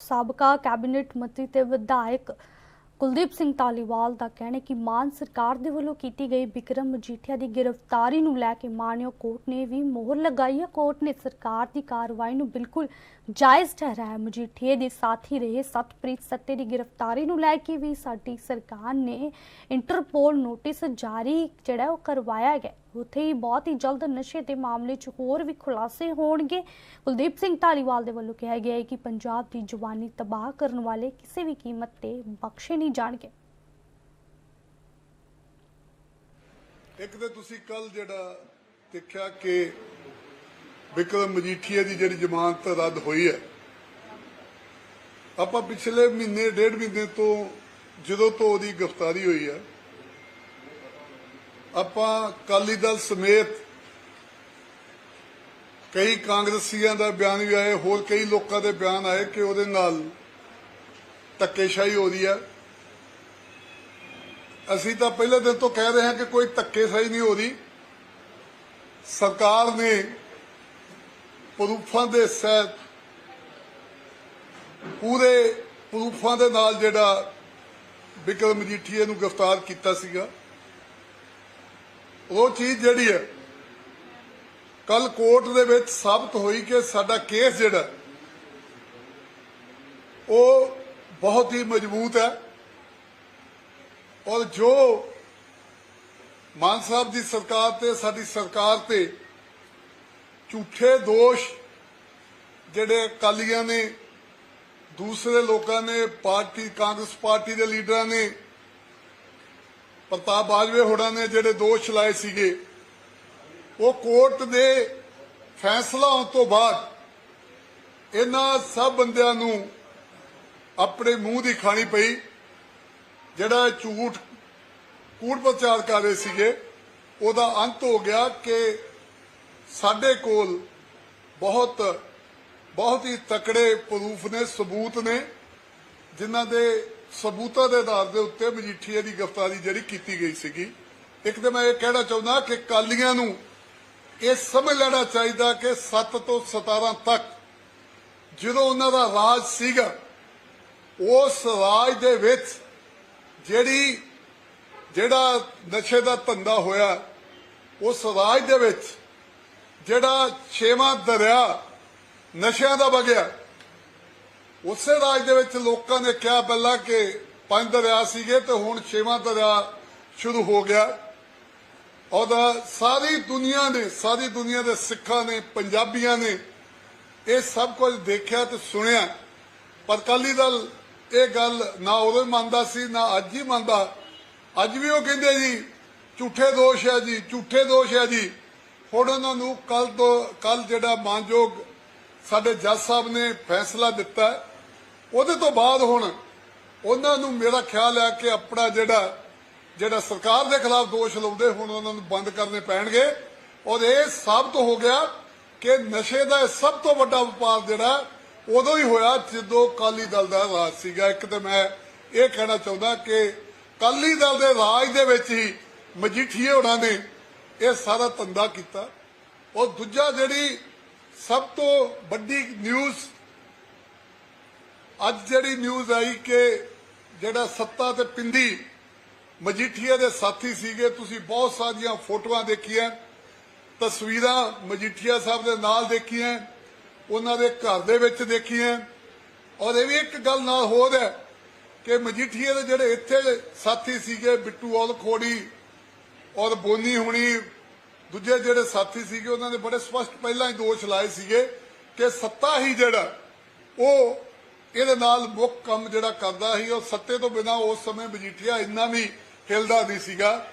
ਸਾਬਕਾ ਕੈਬਨਿਟ ਮੰਤਰੀ ਤੇ ਵਿਧਾਇਕ ਕੁਲਦੀਪ ਸਿੰਘ ਧਾਲੀਵਾਲ ਦਾ ਕਹਿਣਾ ਕਿ ਮਾਨ ਸਰਕਾਰ ਦੇ ਵੱਲੋਂ ਕੀਤੀ ਗਈ ਵਿਕਰਮ ਮਜੀਠੀਆ ਦੀ ਗ੍ਰਿਫਤਾਰੀ ਨੂੰ ਲੈ ਕੇ ਮਾਨਯੋਗ ਕੋਰਟ ਨੇ ਵੀ ਮੋਹਰ ਲਗਾਈ ਹੈ। ਕੋਰਟ ਨੇ ਸਰਕਾਰ ਦੀ ਕਾਰਵਾਈ ਨੂੰ ਬਿਲਕੁਲ ਜਾਇਜ਼ ਠਹਿਰਾਇਆ ਮਜੀਠੀਏ ਦੇ ਸਾਥੀ ਰਹੇ। ਸਤਪ੍ਰੀਤ ਸੱਤੇ ਦੀ ਗ੍ਰਿਫਤਾਰੀ ਨੂੰ ਲੈ ਕੇ ਵੀ ਸਾਡੀ ਸਰਕਾਰ ਨੇ ਇੰਟਰਪੋਲ ਨੋਟਿਸ ਜਾਰੀ ਜਿਹੜਾ ਉਹ ਕਰਵਾਇਆ ਗਿਆ ਉੱਥੇ ਹੀ ਬਹੁਤ ਹੀ ਜਲਦ ਨਸ਼ੇ ਦੇ ਮਾਮਲੇ 'ਚ ਹੋਰ ਵੀ ਖੁਲਾਸੇ ਹੋਣਗੇ। ਕੁਲਦੀਪ ਸਿੰਘ ਧਾਲੀਵਾਲ ਦੇ ਵੱਲੋਂ ਕਿਹਾ ਗਿਆ ਹੈ ਕਿ ਪੰਜਾਬ ਦੀ ਜਵਾਨੀ ਤਬਾਹ ਕਰਨ ਵਾਲੇ ਕਿਸੇ ਵੀ ਕੀਮਤ ਤੇ ਬਖਸ਼ੇ ਨਹੀਂ ਜਾਣਗੇ। ਇੱਕ ਤੇ ਤੁਸੀਂ ਕੱਲ ਜਿਹੜਾ ਦੇਖਿਆ ਕਿ ਵਿਕਰਮ ਮਜੀਠੀਆ ਦੀ ਜਿਹੜੀ ਜ਼ਮਾਨਤ ਰੱਦ ਹੋਈ ਹੈ। ਆਪਾਂ ਪਿਛਲੇ ਮਹੀਨੇ, ਡੇਢ ਮਹੀਨੇ ਤੋਂ ਜਦੋਂ ਤੋਂ ਉਹਦੀ ਗ੍ਰਿਫਤਾਰੀ ਹੋਈ ਹੈ, ਆਪਾਂ ਕਾਲੀ ਦਲ ਸਮੇਤ ਕਈ ਕਾਂਗਰਸੀਆਂ ਦਾ ਬਿਆਨ ਵੀ ਆਏ, ਹੋਰ ਕਈ ਲੋਕਾਂ ਦੇ ਬਿਆਨ ਆਏ ਕਿ ਉਹਦੇ ਨਾਲ ਧੱਕੇਸ਼ਾਹੀ ਹੋ ਰਹੀ ਹੈ। ਅਸੀਂ ਤਾਂ ਪਹਿਲੇ ਦਿਨ ਤੋਂ ਕਹਿ ਰਹੇ ਹਾਂ ਕਿ ਕੋਈ ਧੱਕੇਸ਼ਾਹੀ ਨਹੀਂ ਹੋ ਰਹੀ। ਸਰਕਾਰ ਨੇ ਪ੍ਰੂਫਾਂ ਦੇ ਸਹਿਤ ਪੂਰੇ ਪ੍ਰੂਫਾਂ ਦੇ ਨਾਲ ਜਿਹੜਾ ਵਿਕਰਮ ਮਜੀਠੀਏ ਨੂੰ ਗ੍ਰਿਫਤਾਰ ਕੀਤਾ ਸੀਗਾ, ਉਹ ਚੀਜ਼ ਜਿਹੜੀ ਹੈ ਕੱਲ ਕੋਰਟ ਦੇ ਵਿੱਚ ਸਾਬਤ ਹੋਈ ਕਿ ਸਾਡਾ ਕੇਸ ਜਿਹੜਾ, ਉਹ ਬਹੁਤ ਹੀ ਮਜ਼ਬੂਤ ਹੈ ਔਰ ਜੋ ਮਾਨ ਸਾਹਿਬ ਦੀ ਸਰਕਾਰ ਤੇ ਸਾਡੀ ਸਰਕਾਰ ਤੇ ਝੂਠੇ ਦੋਸ਼ ਜਿਹੜੇ ਅਕਾਲੀਆਂ ਨੇ, ਦੂਸਰੇ ਲੋਕਾਂ ਨੇ, ਪਾਰਟੀ, ਕਾਂਗਰਸ ਪਾਰਟੀ ਦੇ ਲੀਡਰਾਂ ਨੇ, ਪ੍ਰਤਾਪ ਬਾਜਵੇ ਹੋਰਾਂ ਨੇ ਜਿਹੜੇ ਦੋਸ਼ ਲਾਏ ਸੀਗੇ, ਉਹ ਕੋਰਟ ਦੇ ਫੈਸਲਾ ਆਉਣ ਤੋਂ ਬਾਅਦ ਇਹਨਾਂ ਸਭ ਬੰਦਿਆਂ ਨੂੰ ਆਪਣੇ ਮੂੰਹ ਦੀ ਖਾਣੀ ਪਈ, ਜਿਹੜਾ ਝੂਠ ਕੂੜ ਪ੍ਰਚਾਰ ਕਰ ਰਹੇ ਸੀਗੇ, ਉਹਦਾ ਅੰਤ ਹੋ ਗਿਆ ਕਿ ਸਾਡੇ ਕੋਲ ਬਹੁਤ ਬਹੁਤ ਹੀ ਤਕੜੇ ਪ੍ਰੂਫ ਨੇ, ਸਬੂਤ ਨੇ, ਜਿਨ੍ਹਾਂ ਦੇ ਸਬੂਤਾਂ ਦੇ ਆਧਾਰ ਦੇ ਉੱਤੇ ਮਜੀਠੀਏ ਦੀ ਗ੍ਰਿਫਤਾਰੀ ਜਿਹੜੀ ਕੀਤੀ ਗਈ ਸੀਗੀ। ਇੱਕ ਤੇ ਮੈਂ ਇਹ ਕਹਿਣਾ ਚਾਹੁੰਦਾ ਕਿ ਕਾਲੀਆਂ ਨੂੰ ਇਹ ਸਮਝ ਲੈਣਾ ਚਾਹੀਦਾ ਕਿ 7 ਤੋਂ 17 ਤੱਕ ਜਦੋਂ ਉਹਨਾਂ ਦਾ ਰਾਜ ਸੀਗਾ, ਉਸ ਰਾਜ ਦੇ ਵਿੱਚ ਜਿਹੜੀ, ਜਿਹੜਾ ਨਸ਼ੇ ਦਾ ਧੰਦਾ ਹੋਇਆ, ਉਸ ਰਾਜ ਦੇ ਵਿੱਚ ਜਿਹੜਾ ਛੇਵਾਂ ਦਰਿਆ ਨਸ਼ਿਆਂ ਦਾ ਵਗਿਆ, ਉਸੇ ਰਾਜ ਦੇ ਵਿੱਚ ਲੋਕਾਂ ਨੇ ਕਿਹਾ ਪਹਿਲਾਂ ਕਿ ਪੰਜ ਦਰਿਆ ਸੀਗੇ ਤੇ ਹੁਣ ਛੇਵਾਂ ਦਰਿਆ ਸ਼ੁਰੂ ਹੋ ਗਿਆ। ਔਰ ਸਾਰੀ ਦੁਨੀਆ ਨੇ, ਸਾਰੀ ਦੁਨੀਆ ਦੇ ਸਿੱਖਾਂ ਨੇ, ਪੰਜਾਬੀਆਂ ਨੇ ਇਹ ਸਭ ਕੁਝ ਦੇਖਿਆ ਤੇ ਸੁਣਿਆ। ਪਰ ਅਕਾਲੀ ਦਲ ਇਹ ਗੱਲ ਨਾ ਉਦੋਂ ਮੰਨਦਾ ਸੀ, ਨਾ ਅੱਜ ਹੀ ਮੰਨਦਾ। ਅੱਜ ਵੀ ਉਹ ਕਹਿੰਦੇ ਜੀ, ਝੂਠੇ ਦੋਸ਼ ਹੈ ਜੀ, ਝੂਠੇ ਦੋਸ਼ ਹੈ ਜੀ। ਹੁਣ ਉਹਨਾਂ ਨੂੰ ਕੱਲ ਤੋਂ, ਕੱਲ ਜਿਹੜਾ ਮਾਨਯੋਗ ਸਾਡੇ ਜੱਜ ਸਾਹਿਬ ਨੇ ਫੈਸਲਾ ਦਿੱਤਾ ਉਹਦੇ ਤੋਂ ਬਾਅਦ ਹੁਣ ਉਹਨਾਂ ਨੂੰ ਮੇਰਾ ਖਿਆਲ ਹੈ ਕਿ ਆਪਣਾ ਜਿਹੜਾ ਜਿਹੜਾ ਸਰਕਾਰ ਦੇ ਖਿਲਾਫ ਦੋਸ਼ ਲਾਉਂਦੇ ਹੁਣ ਉਹਨਾਂ ਨੂੰ ਬੰਦ ਕਰਨੇ ਪੈਣਗੇ। ਔਰ ਇਹ ਸਾਬਤ ਹੋ ਗਿਆ ਕਿ ਨਸ਼ੇ ਦਾ ਇਹ ਸਭ ਤੋਂ ਵੱਡਾ ਵਪਾਰ ਜਿਹੜਾ ਉਦੋਂ ਹੀ ਹੋਇਆ ਜਦੋਂ ਕਾਲੀ ਦਲ ਦਾ ਰਾਜ ਸੀਗਾ। ਇੱਕ ਤੇ ਮੈਂ ਇਹ ਕਹਿਣਾ ਚਾਹੁੰਦਾ ਕਿ ਕਾਲੀ ਦਲ ਦੇ ਰਾਜ ਦੇ ਵਿੱਚ ਹੀ ਮਜੀਠੀਏ ਹੋਣਾ ਨੇ ਇਹ ਸਾਰਾ ਧੰਦਾ ਕੀਤਾ। ਔਰ ਦੂਜਾ ਜਿਹੜੀ ਸਭ ਤੋਂ ਵੱਡੀ ਨਿਊਜ਼ ਅੱਜ ਜਿਹੜੀ ਨਿਊਜ਼ ਆਈ ਕਿ ਜਿਹੜਾ ਸੱਤਾ ਤੇ ਪਿੰਦੀ ਮਜੀਠੀਆ ਦੇ ਸਾਥੀ ਸੀਗੇ, ਤੁਸੀਂ ਬਹੁਤ ਸਾਰੀਆਂ ਫੋਟੋਆਂ ਦੇਖੀਆਂ, ਤਸਵੀਰਾਂ ਮਜੀਠੀਆ ਸਾਹਿਬ ਦੇ ਨਾਲ ਦੇਖੀਆਂ, ਉਹਨਾਂ ਦੇ ਘਰ ਦੇ ਵਿੱਚ ਦੇਖੀਆਂ। ਔਰ ਇਹ ਵੀ ਇੱਕ ਗੱਲ ਨਾਲ ਹੋਰ ਹੈ ਕਿ ਮਜੀਠੀਆ ਦੇ ਜਿਹੜੇ ਇੱਥੇ ਸਾਥੀ ਸੀਗੇ, ਬਿੱਟੂ ਔਲ ਖੋੜੀ ਔਰ ਬੋਨੀ ਹੁਣੀ ਦੂਜੇ ਜਿਹੜੇ ਸਾਥੀ ਸੀਗੇ, ਉਹਨਾਂ ਨੇ ਬੜੇ ਸਪਸ਼ਟ ਪਹਿਲਾਂ ਹੀ ਦੋਸ਼ ਲਾਏ ਸੀਗੇ ਕਿ ਸੱਤਾ ਹੀ ਜਿਹੜਾ, ਉਹ ਇਹਦੇ ਨਾਲ ਮੁੱਖ ਕੰਮ ਜਿਹੜਾ ਕਰਦਾ ਸੀ, ਉਹ ਸੱਤੇ ਤੋਂ ਬਿਨਾ ਉਸ ਸਮੇਂ ਮਜੀਠੀਆ ਇੰਨਾ ਵੀ ਹਿਲਦਾ ਨਹੀਂ ਸੀਗਾ।